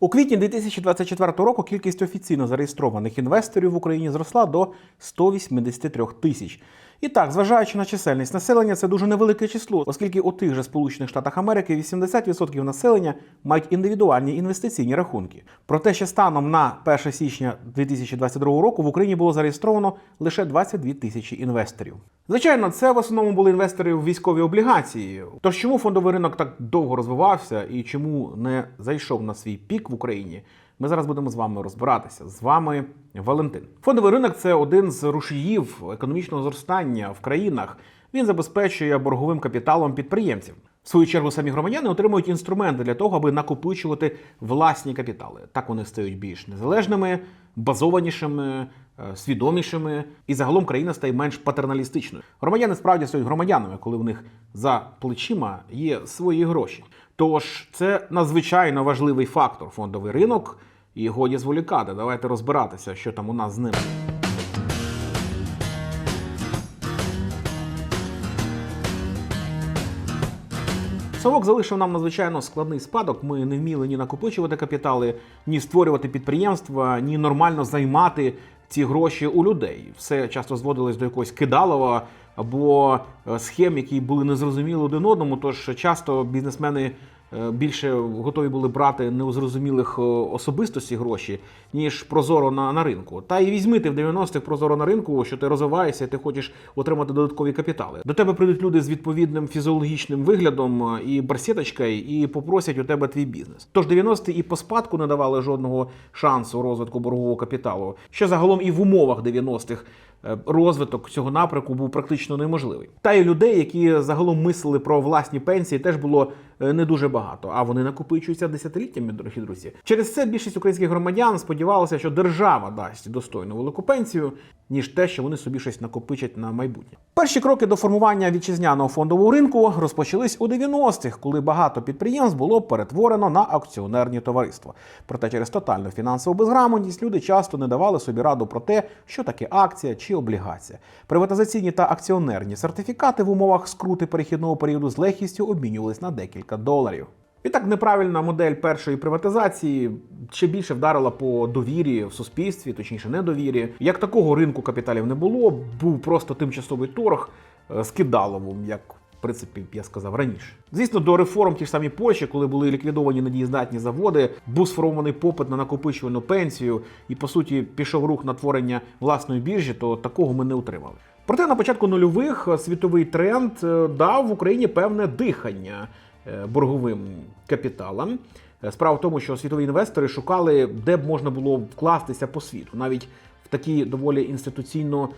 У квітні 2024 року кількість офіційно зареєстрованих інвесторів в Україні зросла до 183 тисяч. І так, зважаючи на чисельність населення, це дуже невелике число, оскільки у тих же Сполучених Штатах Америки 80% населення мають індивідуальні інвестиційні рахунки. Проте, ще станом на 1 січня 2022 року в Україні було зареєстровано лише 22 тисячі інвесторів. Звичайно, це в основному були інвестори в військові облігації. Тож чому фондовий ринок так довго розвивався і чому не зайшов на свій пік в Україні? Ми зараз будемо з вами розбиратися. З вами Валентин. Фондовий ринок це один з рушіїв економічного зростання в країнах. Він забезпечує борговим капіталом підприємців. В свою чергу самі громадяни отримують інструменти для того, аби накопичувати власні капітали. Так вони стають більш незалежними, базованішими, свідомішими, і загалом країна стає менш патерналістичною. Громадяни справді стають громадянами, коли в них за плечима є свої гроші. Тож це надзвичайно важливий фактор фондовий ринок, і годі зволікати. Давайте розбиратися, що там у нас з ним. Совок залишив нам надзвичайно складний спадок. Ми не вміли ні накопичувати капітали, ні створювати підприємства, ні нормально займати ці гроші у людей. Все часто зводилось до якогось кидалова або е, схем, які були незрозумілі один одному. Тож часто бізнесмени більше готові були брати не у зрозумілих е, особистості гроші, ніж прозоро на, на ринку. Та і візьми ти в 90-х прозоро на ринку, що ти розвиваєшся, і ти хочеш отримати додаткові капітали. До тебе прийдуть люди з відповідним фізіологічним виглядом е, і барсеточкою, і попросять у тебе твій бізнес. Тож 90-ті і по спадку не давали жодного шансу розвитку боргового капіталу, що загалом і в умовах 90-х е, розвиток цього напрямку був практично неможливий. Та й людей, які загалом мислили про власні пенсії, теж було е, не дуже багато, а вони накопичуються десятиліттями, дорогі друзі. Через це більшість українських громадян сподівалася, що держава дасть достойну велику пенсію, ніж те, що вони собі щось накопичать на майбутнє. Перші кроки до формування вітчизняного фондового ринку розпочались у 90-х, коли багато підприємств було перетворено на акціонерні товариства. Проте через тотальну фінансову безграмотність люди часто не давали собі раду про те, що таке акція чи облігація. Приватизаційні та акціонерні сертифікати в умовах скрути перехідного періоду з легкістю обмінювались на декілька доларів. І так неправильна модель першої приватизації ще більше вдарила по довірі в суспільстві, точніше, недовірі. Як такого ринку капіталів не було, був просто тимчасовий торг е, з кидаловим, як в принципі я сказав раніше. Звісно, до реформ ті ж самі Польщі, коли були ліквідовані надієздатні заводи, був сформований попит на накопичувальну пенсію, і по суті пішов рух на творення власної біржі, то такого ми не отримали. Проте на початку нульових е, світовий тренд е, дав в Україні певне дихання борговим капіталам. Е, Справа в тому, що світові інвестори шукали, де б можна було вкластися по світу, навіть в такі доволі інституційно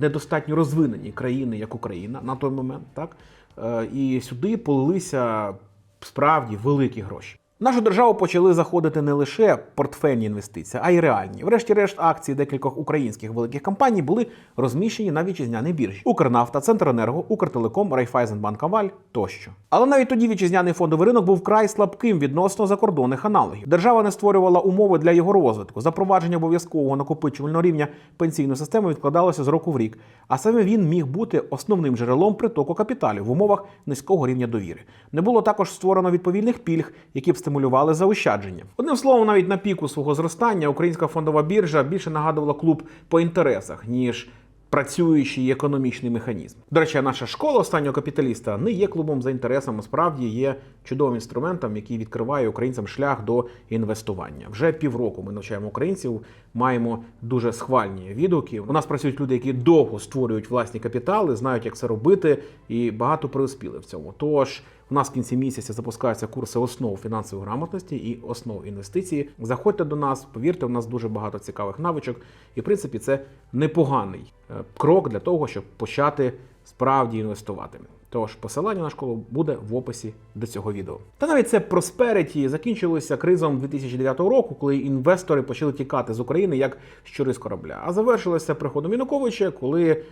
недостатньо розвинені країни, як Україна на той момент, так Е, і сюди полилися справді великі гроші. Нашу державу почали заходити не лише портфельні інвестиції, а й реальні. Врешті-решт, акції декількох українських великих компаній були розміщені на вітчизняній біржі: Укрнафта, Центренерго, Укртелеком, Райфайзенбанк Аваль тощо. Але навіть тоді вітчизняний фондовий ринок був вкрай слабким відносно закордонних аналогів. Держава не створювала умови для його розвитку. Запровадження обов'язкового накопичувального рівня пенсійної системи відкладалося з року в рік, а саме він міг бути основним джерелом притоку капіталів в умовах низького рівня довіри. Не було також створено відповідних пільг, які б стимулювали заощадження. Одним словом, навіть на піку свого зростання українська фондова біржа більше нагадувала клуб по інтересах, ніж працюючий економічний механізм. До речі, наша школа останнього капіталіста не є клубом за інтересами, справді є чудовим інструментом, який відкриває українцям шлях до інвестування. Вже півроку ми навчаємо українців, маємо дуже схвальні відгуки. У нас працюють люди, які довго створюють власні капітали, знають, як це робити, і багато преуспіли в цьому. Тож у нас в кінці місяця запускаються курси основ фінансової грамотності і основ інвестиції. Заходьте до нас, повірте, у нас дуже багато цікавих навичок, і в принципі це непоганий е, крок для того, щоб почати справді інвестувати. Тож посилання на школу буде в описі до цього відео. Та навіть це Prosperity закінчилося кризом 2009 року, коли інвестори почали тікати з України як щури з корабля. А завершилося приходом Януковича, коли е,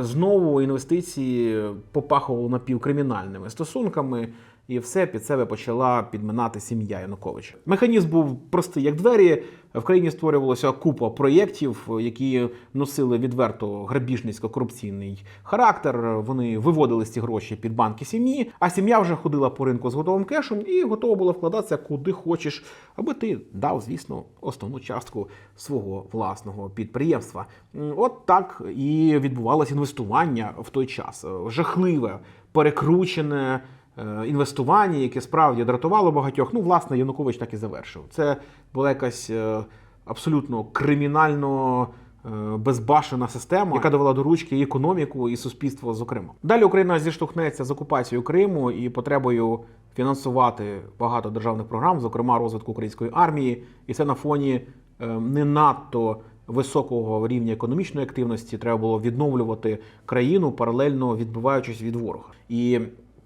знову інвестиції попахували напівкримінальними стосунками. І все під себе почала підминати сім'я Януковича. Механізм був простий, як двері. В країні створювалося купа проєктів, які носили відверто грабіжницько-корупційний характер. Вони виводили ці гроші під банки сім'ї, а сім'я вже ходила по ринку з готовим кешем і готова була вкладатися куди хочеш, аби ти дав, звісно, основну частку свого власного підприємства. От так і відбувалося інвестування в той час. Жахливе, перекручене. Е, Інвестування, яке справді дратувало багатьох, ну власне Янукович так і завершив. Це була якась е, абсолютно кримінально е, безбашена система, яка довела до ручки і економіку, і суспільство, зокрема. Далі Україна зіштовхнеться з окупацією Криму і потребою фінансувати багато державних програм, зокрема розвитку української армії, і це на фоні не надто високого рівня економічної активності. Треба було відновлювати країну, паралельно відбиваючись від ворога. І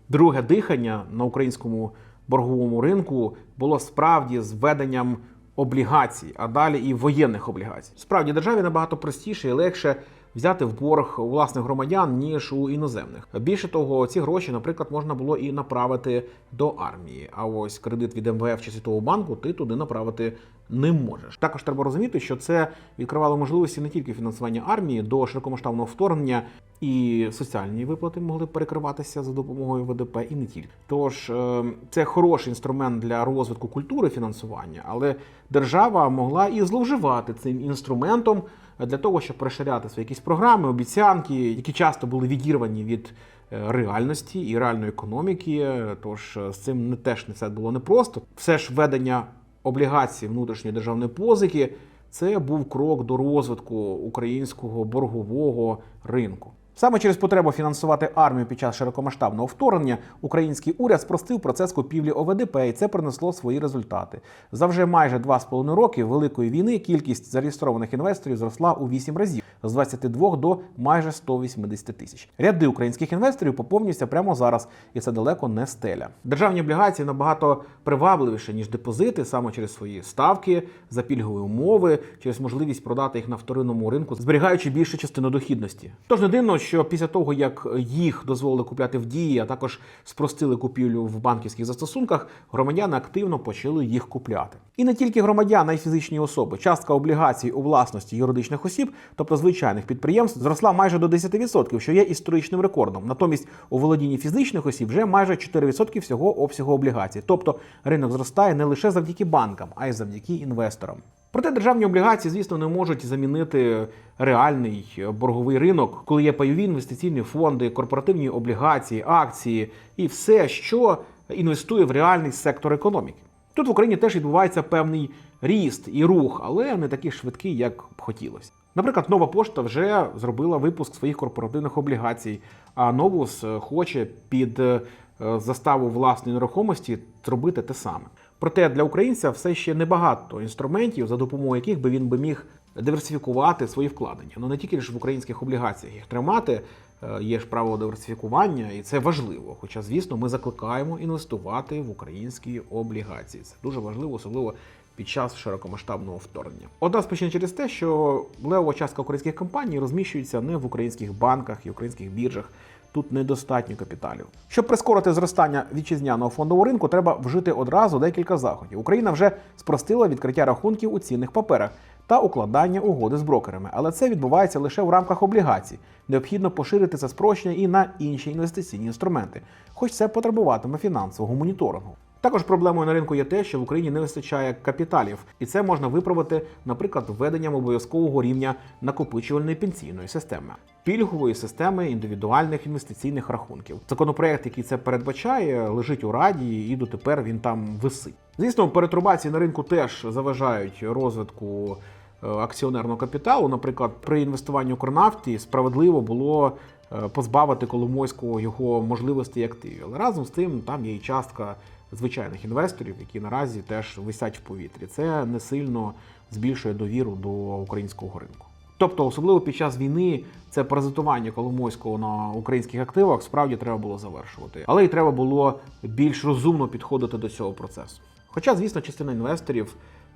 друге дихання на українському борговому ринку було справді з введенням облігацій, а далі і воєнних облігацій. Справді державі набагато простіше і легше взяти в борг у власних громадян ніж у іноземних. Більше того, ці гроші, наприклад, можна було і направити до армії. А ось кредит від МВФ чи Світового банку ти туди направити не можеш. Також треба розуміти, що це відкривало можливості не тільки фінансування армії до широкомасштабного вторгнення. І соціальні виплати могли перекриватися за допомогою ВДП, і не тільки. Тож е, це хороший інструмент для розвитку культури фінансування, але держава могла і зловживати цим інструментом для того, щоб розширяти свої якісь програми, обіцянки, які часто були відірвані від е, реальності і реальної економіки. Тож е, з цим не теж не все було непросто. Все ж введення облігацій внутрішньої державної позики це був крок до розвитку українського боргового ринку. Саме через потребу фінансувати армію під час широкомасштабного вторгнення український уряд спростив процес купівлі ОВДП, і це принесло свої результати. За вже майже два з половиною роки великої війни кількість зареєстрованих інвесторів зросла у 8 разів з 22 до майже 180 тисяч. Ряди українських інвесторів поповнюються прямо зараз, і це далеко не стеля. Державні облігації набагато привабливіше ніж депозити, саме через свої ставки, за пільгові умови, через можливість продати їх на вторинному ринку, зберігаючи більшу частину дохідності. Тож не дивно, що після того як їх дозволили купляти в дії, а також спростили купівлю в банківських застосунках, громадяни активно почали їх купляти. І не тільки громадяни, а й фізичні особи. Частка облігацій у власності юридичних осіб, тобто звичайних підприємств, зросла майже до 10%, що є історичним рекордом. Натомість у володінні фізичних осіб вже майже 4% всього обсягу облігацій. Тобто ринок зростає не лише завдяки банкам, а й завдяки інвесторам. Проте державні облігації, звісно, не можуть замінити реальний борговий ринок, коли є пайові інвестиційні фонди, корпоративні облігації, акції і все, що інвестує в реальний сектор економіки. Тут в Україні теж відбувається певний ріст і рух, але не такий швидкий, як б хотілося. Наприклад, нова пошта вже зробила випуск своїх корпоративних облігацій, а Новус хоче під е, заставу власної нерухомості зробити те саме. Проте для українця все ще небагато інструментів, за допомогою яких би він би міг диверсифікувати свої вкладення. Ну не тільки ж в українських облігаціях їх тримати. е, Є ж право диверсифікування, і це важливо. Хоча, звісно, ми закликаємо інвестувати в українські облігації. Це дуже важливо, особливо під час широкомасштабного вторгнення. Одна з причин через те, що левова частка українських компаній розміщується не в українських банках і українських біржах. Тут недостатньо капіталів. Щоб прискорити зростання вітчизняного фондового ринку, треба вжити одразу декілька заходів. Україна вже спростила відкриття рахунків у цінних паперах та укладання угоди з брокерами, але це відбувається лише в рамках облігацій. Необхідно поширити це спрощення і на інші інвестиційні інструменти, хоч це потребуватиме фінансового моніторингу. Також проблемою на ринку є те, що в Україні не вистачає капіталів, і це можна виправити, наприклад, введенням обов'язкового рівня накопичувальної пенсійної системи, пільгової системи індивідуальних інвестиційних рахунків. Законопроект, який це передбачає, лежить у раді, і дотепер він там висить. Звісно, перетрубації на ринку теж заважають розвитку е, акціонерного капіталу. Наприклад, при інвестуванні Укрнафті справедливо було е, позбавити Коломойського його можливостей і активів. Але разом з тим там є і частка звичайних інвесторів, які наразі теж висять в повітрі. Це не сильно збільшує довіру до українського ринку. Тобто, особливо під час війни, це паразитування Коломойського на українських активах справді треба було завершувати, але й треба було більш розумно підходити до цього процесу. Хоча, звісно, частина інвесторів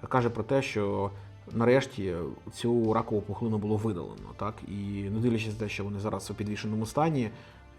каже про те, що нарешті цю ракову пухлину було видалено, так і не дивлячись на те, що вони зараз у підвішеному стані,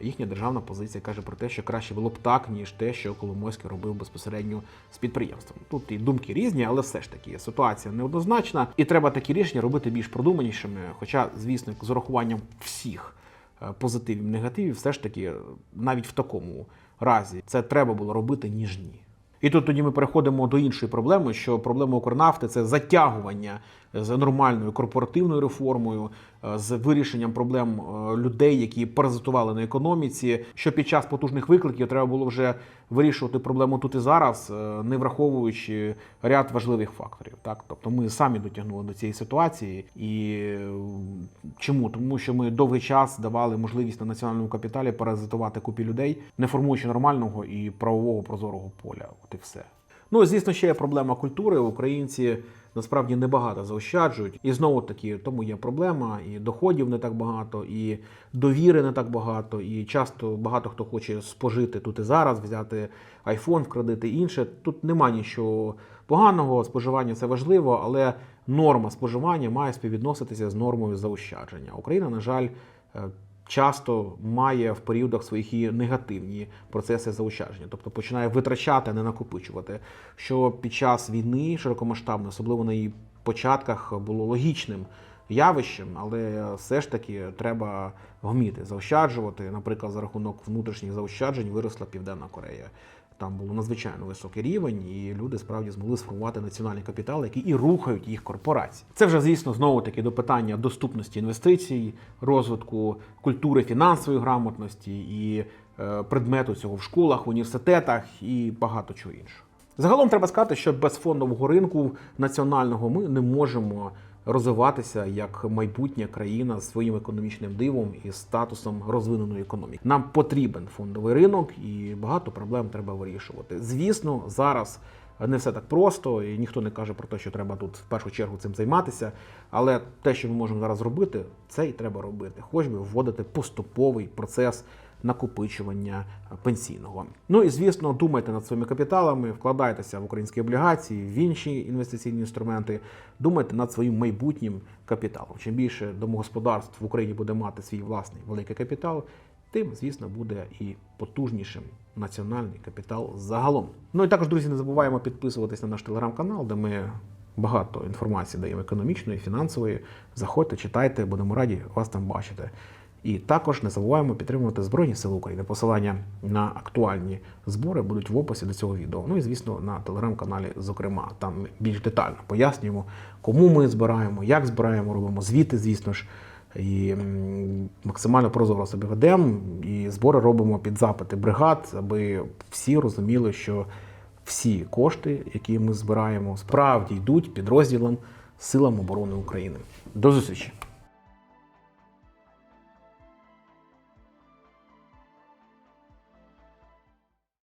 Їхня державна позиція каже про те, що краще було б так, ніж те, що Коломойський робив безпосередньо з підприємством. Тут і думки різні, але все ж таки ситуація неоднозначна, і треба такі рішення робити більш продуманішими. Хоча, звісно, з урахуванням всіх е, позитивів, негативів, все ж таки, е, навіть в такому разі, це треба було робити ніж ні. І тут тоді ми переходимо до іншої проблеми, що проблема Укрнафти це затягування з нормальною корпоративною реформою, е, з вирішенням проблем е, людей, які паразитували на економіці. Що під час потужних викликів треба було вже вирішувати проблему тут і зараз, е, не враховуючи ряд важливих факторів. Так, тобто ми самі дотягнули до цієї ситуації, і чому? Тому що ми довгий час давали можливість на національному капіталі паразитувати купі людей, не формуючи нормального і правового прозорого поля. От і все. Ну, звісно, ще є проблема культури. Українці насправді небагато заощаджують. І знову таки, тому є проблема, і доходів не так багато, і довіри не так багато. І часто багато хто хоче спожити тут і зараз, взяти айфон в кредити і інше. Тут нема нічого поганого. Споживання це важливо, але норма споживання має співвідноситися з нормою заощадження. Україна, на жаль, е, часто має в періодах своїх і негативні процеси заощадження, тобто починає витрачати, а не накопичувати. Що під час війни широкомасштабно, особливо на її початках, було логічним явищем, але все ж таки треба вміти заощаджувати. Наприклад, за рахунок внутрішніх заощаджень виросла Південна Корея. Там був надзвичайно високий рівень, і люди справді змогли сформувати національний капітал, який і рухають їх корпорації. Це вже, звісно, знову таки до питання доступності інвестицій, розвитку культури фінансової грамотності і е, предмету цього в школах, університетах і багато чого іншого. Загалом треба сказати, що без фондового ринку національного ми не можемо розвиватися як майбутня країна з своїм економічним дивом і статусом розвиненої економіки. Нам потрібен фондовий ринок, і багато проблем треба вирішувати. Звісно, зараз не все так просто, і ніхто не каже про те, що треба тут в першу чергу цим займатися. Але те, що ми можемо зараз робити, це і треба робити. Хоч би вводити поступовий процес накопичування пенсійного. Ну і звісно, думайте над своїми капіталами, вкладайтеся в українські облігації, в інші інвестиційні інструменти. Думайте над своїм майбутнім капіталом. Чим більше домогосподарств в Україні буде мати свій власний великий капітал, тим, звісно, буде і потужнішим національний капітал загалом. Ну і також, друзі, не забуваємо підписуватись на наш телеграм-канал, де ми багато інформації даємо економічної, фінансової. Заходьте, читайте, будемо раді вас там бачити. І також не забуваємо підтримувати Збройні Сили України. Посилання на актуальні збори будуть в описі до цього відео. Ну і звісно, на телеграм-каналі, зокрема, там більш детально пояснюємо, кому ми збираємо, як збираємо, робимо звіти, звісно ж. І максимально прозоро себе ведемо, і збори робимо під запити бригад, аби всі розуміли, що всі кошти, які ми збираємо, справді йдуть підрозділам Силам оборони України. До зустрічі!